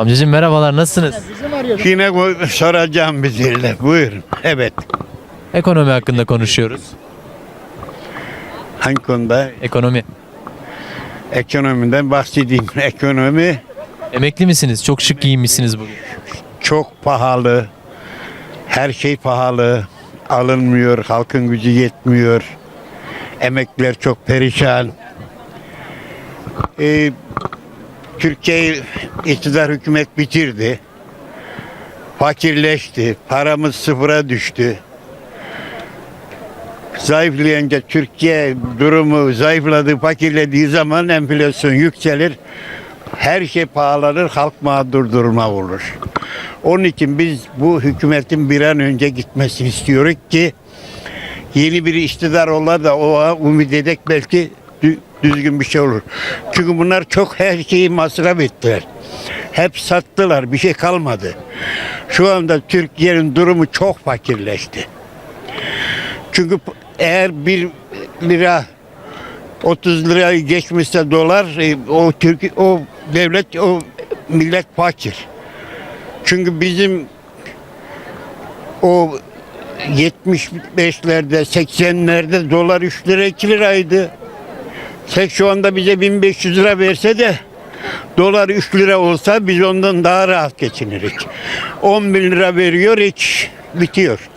Amcacığım merhabalar nasılsınız? Yine bu- soracağım bir zille. Buyurun. Evet. Ekonomi hakkında konuşuyoruz. Hangi konuda? Ekonomi. Ekonomiden bahsedeyim. Ekonomi Emekli misiniz? Çok şık giyinmişsiniz bugün. çok pahalı. Her şey pahalı. Alınmıyor. Halkın gücü yetmiyor. Emekliler çok perişan. Ee, Türkiye iktidar hükümet bitirdi. Fakirleşti. Paramız sıfıra düştü. Zayıflayınca Türkiye durumu zayıfladı, fakirlediği zaman enflasyon yükselir. Her şey pahalanır, halk mağdur duruma olur. Onun için biz bu hükümetin bir an önce gitmesini istiyoruz ki yeni bir iktidar ola da o umut edek belki düzgün bir şey olur. Çünkü bunlar çok her şeyi masraf ettiler. Hep sattılar, bir şey kalmadı. Şu anda Türkiye'nin durumu çok fakirleşti. Çünkü eğer bir lira 30 lirayı geçmişse dolar e, o Türk o devlet o millet fakir. Çünkü bizim o 75'lerde 80'lerde dolar 3 lira 2 liraydı. Tek şu anda bize 1500 lira verse de dolar 3 lira olsa biz ondan daha rahat geçiniriz. 10 bin lira veriyor hiç bitiyor.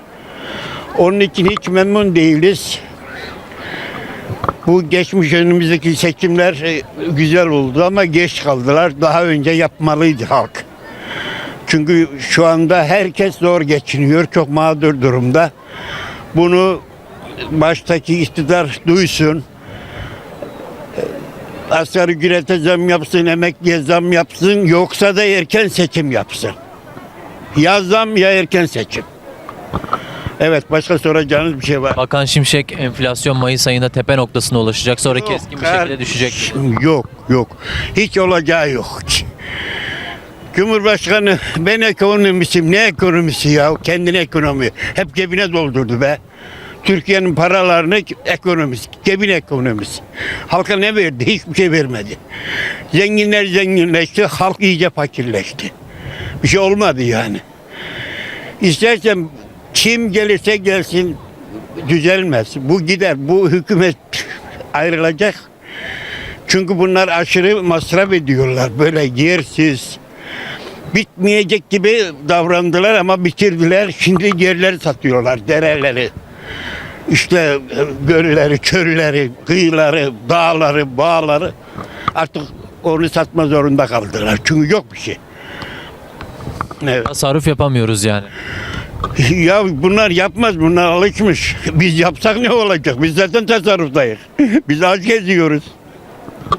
Onun için hiç memnun değiliz. Bu geçmiş önümüzdeki seçimler e, güzel oldu ama geç kaldılar. Daha önce yapmalıydı halk. Çünkü şu anda herkes zor geçiniyor. Çok mağdur durumda. Bunu baştaki iktidar duysun. Asgari ücrete zam yapsın, emekliye zam yapsın. Yoksa da erken seçim yapsın. Ya zam ya erken seçim. Evet başka soracağınız bir şey var. Bakan Şimşek enflasyon Mayıs ayında tepe noktasına ulaşacak. Sonra keskin bir şekilde düşecek. Yok yok. Hiç olacağı yok. Cumhurbaşkanı ben ekonomistim. Ne ekonomisi ya? Kendine ekonomi. Hep cebine doldurdu be. Türkiye'nin paralarını ekonomisi, cebin ekonomisi. Halka ne verdi? Hiçbir şey vermedi. Zenginler zenginleşti, halk iyice fakirleşti. Bir şey olmadı yani. İstersen kim gelirse gelsin düzelmez. Bu gider. Bu hükümet ayrılacak. Çünkü bunlar aşırı masraf ediyorlar. Böyle yersiz. Bitmeyecek gibi davrandılar ama bitirdiler. Şimdi yerleri satıyorlar, dereleri. İşte gölleri, çölleri, kıyıları, dağları, bağları. Artık onu satma zorunda kaldılar. Çünkü yok bir şey. Evet. Tasarruf yapamıyoruz yani. Ya bunlar yapmaz, bunlar alışmış. Biz yapsak ne olacak? Biz zaten tasarruftayız. Biz aç geziyoruz.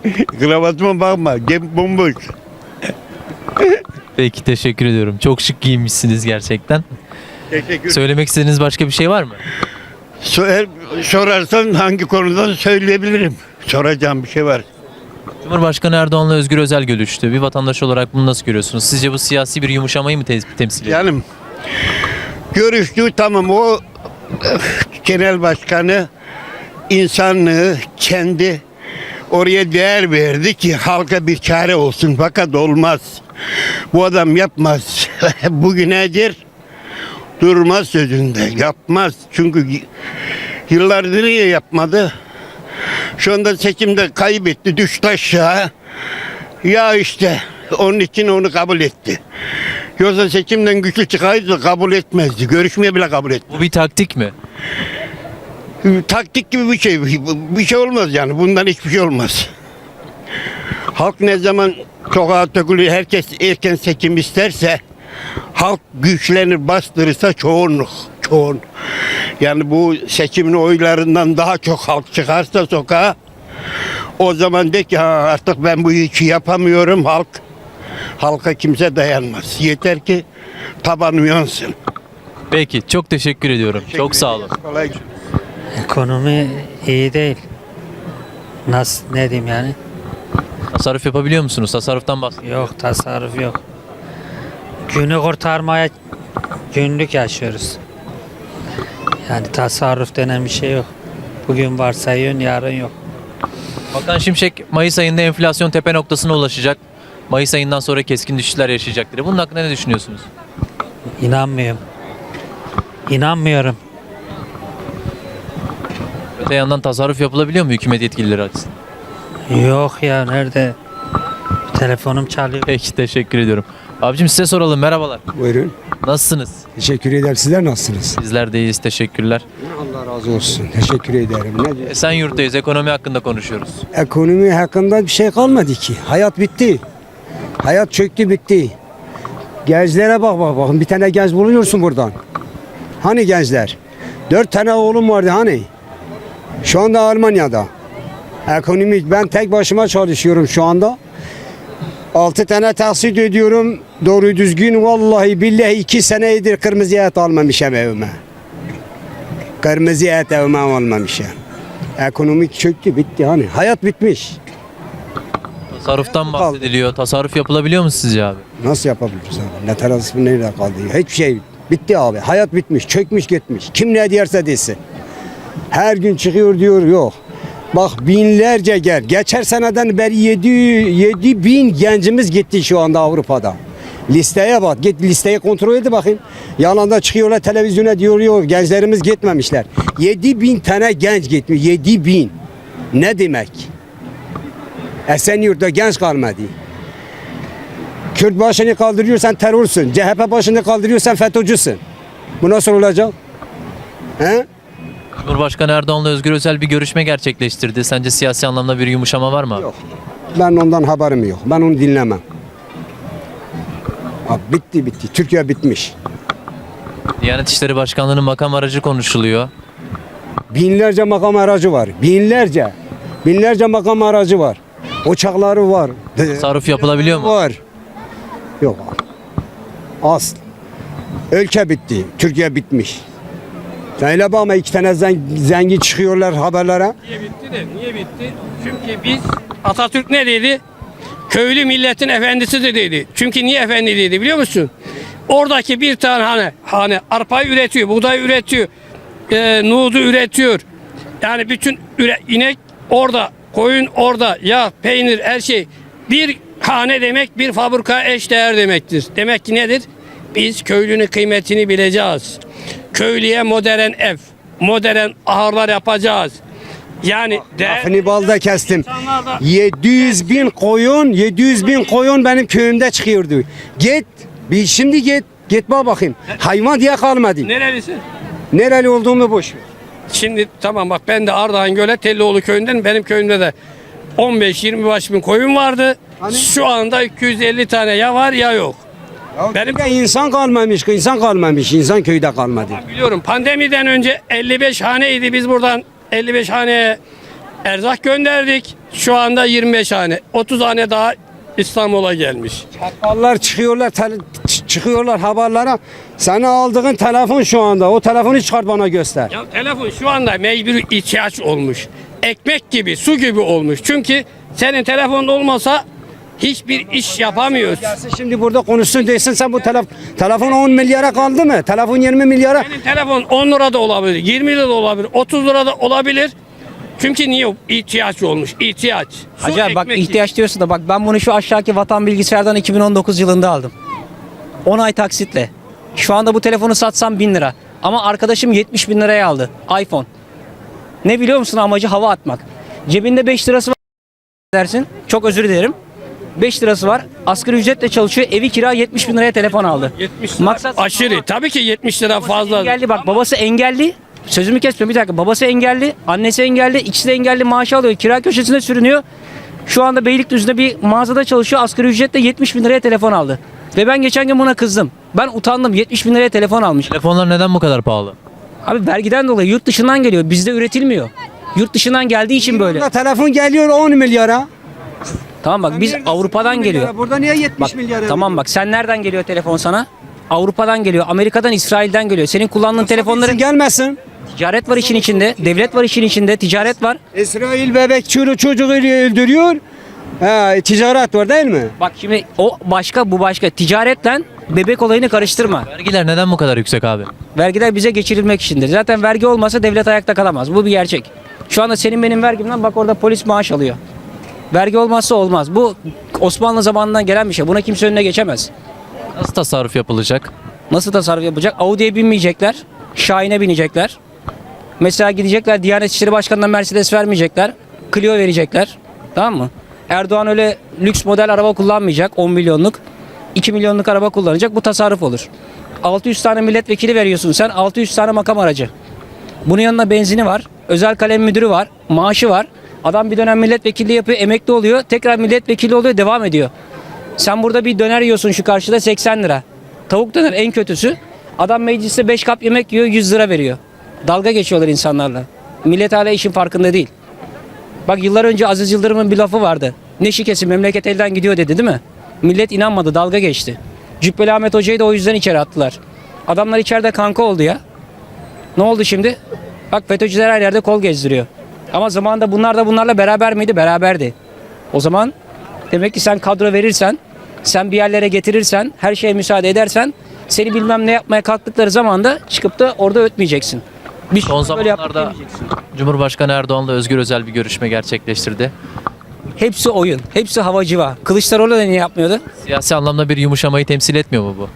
Kravatıma bakma, cep bomboş. Peki teşekkür ediyorum. Çok şık giyinmişsiniz gerçekten. Teşekkür Söylemek istediğiniz başka bir şey var mı? Sor, sorarsan hangi konudan söyleyebilirim? Soracağım bir şey var. Cumhurbaşkanı Erdoğan'la Özgür Özel görüştü. Bir vatandaş olarak bunu nasıl görüyorsunuz? Sizce bu siyasi bir yumuşamayı mı te- temsil ediyor? Canım, görüştü tamam o eh, genel başkanı insanlığı kendi oraya değer verdi ki halka bir çare olsun fakat olmaz. Bu adam yapmaz. Bugünedir durmaz sözünde. Yapmaz. Çünkü yıllardır niye yapmadı? Şu anda seçimde kaybetti, düştü aşağı. Ya işte onun için onu kabul etti. Yoksa seçimden güçlü çıkaydı kabul etmezdi. Görüşmeye bile kabul etmez. Bu bir taktik mi? Taktik gibi bir şey. Bir şey olmaz yani. Bundan hiçbir şey olmaz. Halk ne zaman sokağa dökülür, herkes erken seçim isterse halk güçlenir, bastırırsa çoğunluk. Çoğun. Yani bu seçimin oylarından daha çok halk çıkarsa sokağa o zaman de ki "Ha, artık ben bu işi yapamıyorum halk. Halka kimse dayanmaz. Yeter ki taban uyansın. Peki çok teşekkür ediyorum. Çok sağ olun. Kolay gelsin. Ekonomi iyi değil. Nasıl ne diyeyim yani? Tasarruf yapabiliyor musunuz? Tasarruftan bahsedin. Yok tasarruf yok. Günü kurtarmaya günlük yaşıyoruz. Yani tasarruf denen bir şey yok. Bugün varsa yön yarın yok. Bakan Şimşek Mayıs ayında enflasyon tepe noktasına ulaşacak. Mayıs ayından sonra keskin düşüşler yaşayacakları. Bunun hakkında ne düşünüyorsunuz? İnanmıyorum. İnanmıyorum. Öte yandan tasarruf yapılabiliyor mu hükümet yetkilileri açısından? Yok ya nerede? Telefonum çalıyor. Peki teşekkür ediyorum. Abicim size soralım merhabalar. Buyurun. Nasılsınız? Teşekkür ederim. Sizler nasılsınız? Bizler de iyiyiz teşekkürler. Allah razı olsun. Teşekkür ederim. Ne diyorsun? Esenyurt'tayız ekonomi hakkında konuşuyoruz. Ekonomi hakkında bir şey kalmadı ki. Hayat bitti. Hayat çöktü bitti. Gençlere bak bak bakın. Bir tane genç buluyorsun buradan. Hani gençler? Dört tane oğlum vardı hani? Şu anda Almanya'da. Ekonomi ben tek başıma çalışıyorum şu anda. Altı tane taksit ödüyorum. Doğru düzgün vallahi billahi iki senedir kırmızı et almamışım evime. Kırmızı et evime almamışım. Ekonomik çöktü bitti hani. Hayat bitmiş. Tasarruftan bahsediliyor. Tasarruf yapılabiliyor mu sizce abi? Nasıl yapabiliriz abi? Ne tarafı nerede kaldı? Hiçbir şey bitti abi. Hayat bitmiş, çökmüş gitmiş. Kim ne derse desin. Her gün çıkıyor diyor yok. Bak binlerce gel. Geçer seneden beri 7, 7 bin gencimiz gitti şu anda Avrupa'da. Listeye bak. Git listeyi kontrol et bakayım. Yalanda çıkıyorlar televizyona diyor yok gençlerimiz gitmemişler. 7 bin tane genç gitmiş. 7 bin. Ne demek? Esenyurt'ta genç kalmadı. Kürt başını kaldırıyorsan terörsün. CHP başını kaldırıyorsan FETÖ'cüsün. Bu nasıl olacak? He? Cumhurbaşkanı Erdoğan'la Özgür Özel bir görüşme gerçekleştirdi. Sence siyasi anlamda bir yumuşama var mı? Yok. Ben ondan haberim yok. Ben onu dinlemem. Abi bitti bitti. Türkiye bitmiş. Diyanet İşleri Başkanlığı'nın makam aracı konuşuluyor. Binlerce makam aracı var. Binlerce. Binlerce makam aracı var. Uçakları var. Tasarruf yapılabiliyor mu? Var. Yok. Az. Ülke bitti. Türkiye bitmiş. Sen öyle bakma iki tane zen- zengin çıkıyorlar haberlere. Niye bitti de niye bitti? Çünkü biz Atatürk ne dedi? Köylü milletin efendisi de dedi. Çünkü niye efendi dedi biliyor musun? Oradaki bir tane hane, hane arpayı üretiyor, buğday üretiyor, e, nuğdu üretiyor. Yani bütün üre, inek orada, koyun orada, yağ, peynir, her şey. Bir hane demek bir fabrika eş değer demektir. Demek ki nedir? Biz köylünün kıymetini bileceğiz. Köylüye modern ev, modern ahırlar yapacağız. Yani değer- Lafını balda kestim. İnsanlar da- 700 bin koyun, 700 bin koyun benim köyümde çıkıyordu. Git, bir şimdi git, git bak bakayım. Hayvan diye kalmadı. Nerelisin? Nereli olduğumu boş ver. Şimdi tamam bak ben de Ardahan Göle Tellioğlu köyünden benim köyümde de 15-20 baş bin koyun vardı. Hani? Şu anda 250 tane ya var ya yok. Benim- Benim insan kalmamış, insan kalmamış, insan köyde kalmadı. Biliyorum pandemiden önce 55 haneydi biz buradan 55 haneye erzak gönderdik. Şu anda 25 hane. 30 hane daha İstanbul'a gelmiş. Çakallar çıkıyorlar, tel- ç- çıkıyorlar haberlere. Sana aldığın telefon şu anda, o telefonu çıkar bana göster. Ya telefon şu anda mecbur ihtiyaç olmuş. Ekmek gibi, su gibi olmuş. Çünkü senin telefonun olmasa hiçbir iş yapamıyorsun. Gelsin şimdi burada konuşsun desin sen bu telef telefon 10 milyara kaldı mı? Telefon 20 milyara. Senin telefon 10 lira da olabilir, 20 lira da olabilir, 30 lira da olabilir. Çünkü niye ihtiyaç olmuş? İhtiyaç. Su, abi bak ekmek ihtiyaç diyorsun da bak ben bunu şu aşağıki vatan bilgisayardan 2019 yılında aldım. 10 ay taksitle. Şu anda bu telefonu satsam 1000 lira. Ama arkadaşım 70 bin liraya aldı. iPhone. Ne biliyor musun amacı? Hava atmak. Cebinde 5 lirası var dersin. Çok özür dilerim. 5 lirası var. Asgari ücretle çalışıyor. Evi kira 70 bin liraya telefon aldı. 70 lira. Maksat Aşırı. Tabii ki 70 lira fazla. Engelli bak babası engelli. Sözümü kesmiyorum bir dakika. Babası engelli, annesi engelli, ikisi de engelli maaş alıyor. Kira köşesinde sürünüyor. Şu anda Beylikdüzü'nde bir mağazada çalışıyor. Asgari ücretle 70 bin liraya telefon aldı. Ve ben geçen gün buna kızdım. Ben utandım 70 bin liraya telefon almış. Telefonlar neden bu kadar pahalı? Abi vergiden dolayı yurt dışından geliyor. Bizde üretilmiyor. Yurt dışından geldiği için böyle. Telefon geliyor 10 milyara. Tamam bak biz Nerede Avrupa'dan 10 milyara? geliyor. Burada niye 70 Bak milyara? tamam bak sen nereden geliyor telefon sana? Avrupa'dan geliyor, Amerika'dan, İsrail'den geliyor. Senin kullandığın telefonların gelmesin. ticaret var işin içinde, devlet var işin içinde, ticaret var. İsrail bebek çürü çocuğu öldürüyor. Ha, ticaret var değil mi? Bak şimdi o başka bu başka. Ticaretle bebek olayını karıştırma. Vergiler neden bu kadar yüksek abi? Vergiler bize geçirilmek içindir. Zaten vergi olmasa devlet ayakta kalamaz. Bu bir gerçek. Şu anda senin benim vergimden bak orada polis maaş alıyor. Vergi olmazsa olmaz. Bu Osmanlı zamanından gelen bir şey. Buna kimse önüne geçemez. Nasıl tasarruf yapılacak? Nasıl tasarruf yapacak? Audi'ye binmeyecekler. Şahin'e binecekler. Mesela gidecekler Diyanet İşleri Başkanı'na Mercedes vermeyecekler. Clio verecekler. Tamam mı? Erdoğan öyle lüks model araba kullanmayacak 10 milyonluk. 2 milyonluk araba kullanacak. Bu tasarruf olur. 600 tane milletvekili veriyorsun sen 600 tane makam aracı. Bunun yanında benzini var. Özel kalem müdürü var. Maaşı var. Adam bir dönem milletvekilliği yapıyor, emekli oluyor. Tekrar milletvekili oluyor, devam ediyor. Sen burada bir döner yiyorsun şu karşıda 80 lira. Tavuk döner en kötüsü. Adam mecliste 5 kap yemek yiyor 100 lira veriyor. Dalga geçiyorlar insanlarla. Millet hala işin farkında değil. Bak yıllar önce Aziz Yıldırım'ın bir lafı vardı. Ne şikesi memleket elden gidiyor dedi değil mi? Millet inanmadı dalga geçti. Cübbeli Ahmet Hoca'yı da o yüzden içeri attılar. Adamlar içeride kanka oldu ya. Ne oldu şimdi? Bak FETÖ'cüler her yerde kol gezdiriyor. Ama zamanında bunlar da bunlarla beraber miydi? Beraberdi. O zaman demek ki sen kadro verirsen, sen bir yerlere getirirsen, her şeye müsaade edersen seni bilmem ne yapmaya kalktıkları zaman da çıkıp da orada ötmeyeceksin. Bir Son zamanlarda. Cumhurbaşkanı Erdoğan'la Özgür Özel bir görüşme gerçekleştirdi. Hepsi oyun, hepsi havacıva. Kılıçdaroğlu da niye yapmıyordu? Siyasi anlamda bir yumuşamayı temsil etmiyor mu bu?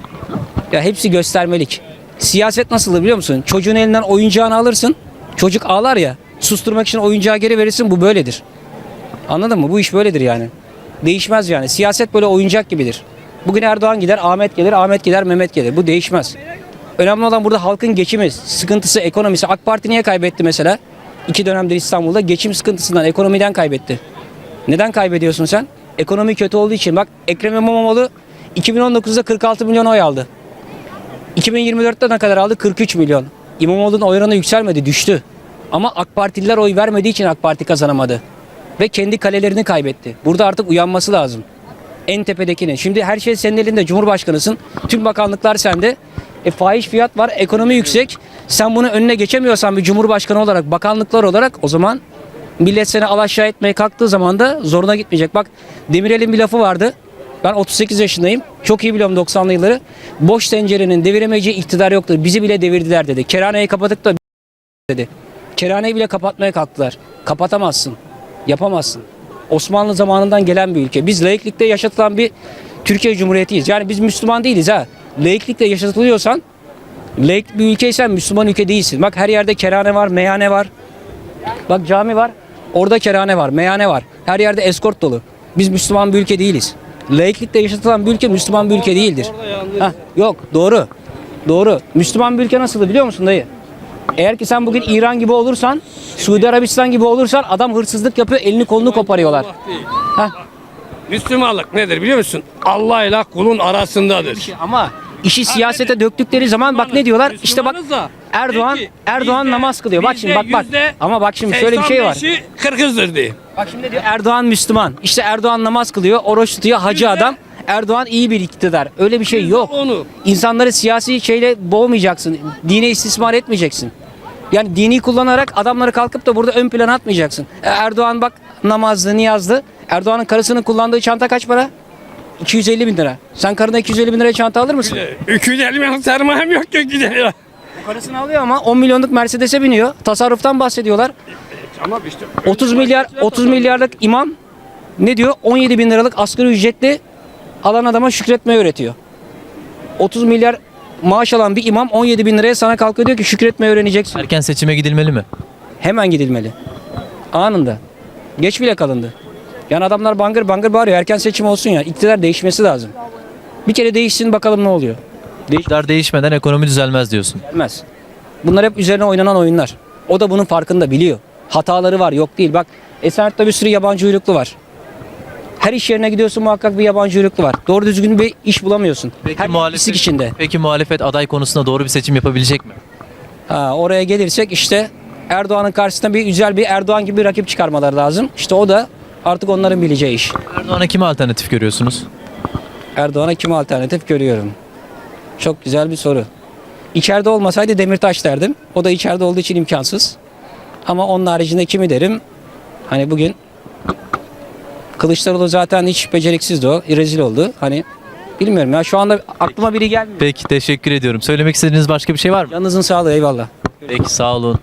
Ya hepsi göstermelik. Siyaset nasıldır biliyor musun? Çocuğun elinden oyuncağını alırsın. Çocuk ağlar ya. Susturmak için oyuncağı geri verirsin. Bu böyledir. Anladın mı? Bu iş böyledir yani. Değişmez yani. Siyaset böyle oyuncak gibidir. Bugün Erdoğan gider, Ahmet gelir, Ahmet gider, Mehmet gelir. Bu değişmez. Önemli olan burada halkın geçimi, sıkıntısı, ekonomisi. AK Parti niye kaybetti mesela? İki dönemdir İstanbul'da geçim sıkıntısından, ekonomiden kaybetti. Neden kaybediyorsun sen? Ekonomi kötü olduğu için. Bak Ekrem İmamoğlu 2019'da 46 milyon oy aldı. 2024'te ne kadar aldı? 43 milyon. İmamoğlu'nun oy oranı yükselmedi, düştü. Ama AK Partililer oy vermediği için AK Parti kazanamadı. Ve kendi kalelerini kaybetti. Burada artık uyanması lazım. En tepedekini. Şimdi her şey senin elinde. Cumhurbaşkanısın. Tüm bakanlıklar sende. E, fahiş fiyat var, ekonomi yüksek. Sen bunu önüne geçemiyorsan bir cumhurbaşkanı olarak, bakanlıklar olarak o zaman millet seni alaşağı etmeye kalktığı zaman da zoruna gitmeyecek. Bak Demirel'in bir lafı vardı. Ben 38 yaşındayım. Çok iyi biliyorum 90'lı yılları. Boş tencerenin deviremeyeceği iktidar yoktur. Bizi bile devirdiler dedi. Kerhaneyi kapatıp da dedi. Kerhaneyi bile kapatmaya kalktılar. Kapatamazsın. Yapamazsın. Osmanlı zamanından gelen bir ülke. Biz laiklikte yaşatılan bir Türkiye Cumhuriyetiyiz. Yani biz Müslüman değiliz ha. Laiklikte yaşatılıyorsan laik bir ülkeysen Müslüman ülke değilsin. Bak her yerde kerhane var, meyhane var. Bak cami var. Orada kerhane var, meyhane var. Her yerde eskort dolu. Biz Müslüman bir ülke değiliz. Laiklikte yaşatılan bir ülke Müslüman bir ülke değildir. Hah, yok doğru. Doğru. Müslüman bir ülke nasıl biliyor musun dayı? Eğer ki sen bugün İran gibi olursan, Suudi Arabistan gibi olursan adam hırsızlık yapıyor, elini kolunu koparıyorlar. Hah, Müslümanlık nedir biliyor musun? Allah ile kulun arasındadır. ama işi siyasete döktükleri zaman bak ne diyorlar? İşte bak Erdoğan Erdoğan namaz kılıyor. Bak şimdi bak bak. Ama bak şimdi şöyle bir şey var. 85'i Kırgızdır diye. Bak şimdi diyor Erdoğan Müslüman. İşte Erdoğan namaz kılıyor, oruç tutuyor, hacı adam. Erdoğan iyi bir iktidar. Öyle bir şey yok. onu. İnsanları siyasi şeyle boğmayacaksın. Dine istismar etmeyeceksin. Yani dini kullanarak adamları kalkıp da burada ön plana atmayacaksın. E, Erdoğan bak namazlı, niyazlı. Erdoğan'ın karısının kullandığı çanta kaç para? 250 bin lira. Sen karına 250 bin liraya çanta alır mısın? 250 milyon sermayem yok ki gidiyor. Karısını alıyor ama 10 milyonluk Mercedes'e biniyor. Tasarruftan bahsediyorlar. Ama işte 30 milyar 30 milyarlık imam ne diyor? 17 bin liralık asgari ücretli alan adama şükretmeyi öğretiyor. 30 milyar maaş alan bir imam 17 bin liraya sana kalkıyor diyor ki şükretmeyi öğreneceksin. Erken seçime gidilmeli mi? Hemen gidilmeli. Anında. Geç bile kalındı. Yani adamlar bangır bangır bağırıyor. Erken seçim olsun ya. İktidar değişmesi lazım. Bir kere değişsin bakalım ne oluyor. İktidar değişmeden ekonomi düzelmez diyorsun. Değişmez. Bunlar hep üzerine oynanan oyunlar. O da bunun farkında biliyor. Hataları var yok değil. Bak Esenyurt'ta bir sürü yabancı uyruklu var. Her iş yerine gidiyorsun muhakkak bir yabancı uyruklu var. Doğru düzgün bir iş bulamıyorsun. Peki Her muhalefet, içinde. Peki muhalefet aday konusunda doğru bir seçim yapabilecek mi? Ha, oraya gelirsek işte Erdoğan'ın karşısına bir güzel bir Erdoğan gibi bir rakip çıkarmaları lazım. İşte o da artık onların bileceği iş. Erdoğan'a kime alternatif görüyorsunuz? Erdoğan'a kim alternatif görüyorum? Çok güzel bir soru. İçeride olmasaydı Demirtaş derdim. O da içeride olduğu için imkansız. Ama onun haricinde kimi derim? Hani bugün Kılıçdaroğlu zaten hiç beceriksizdi o. Rezil oldu. Hani bilmiyorum ya şu anda aklıma biri gelmiyor. Peki teşekkür ediyorum. Söylemek istediğiniz başka bir şey var mı? Canınızın sağlığı eyvallah. Peki sağ olun.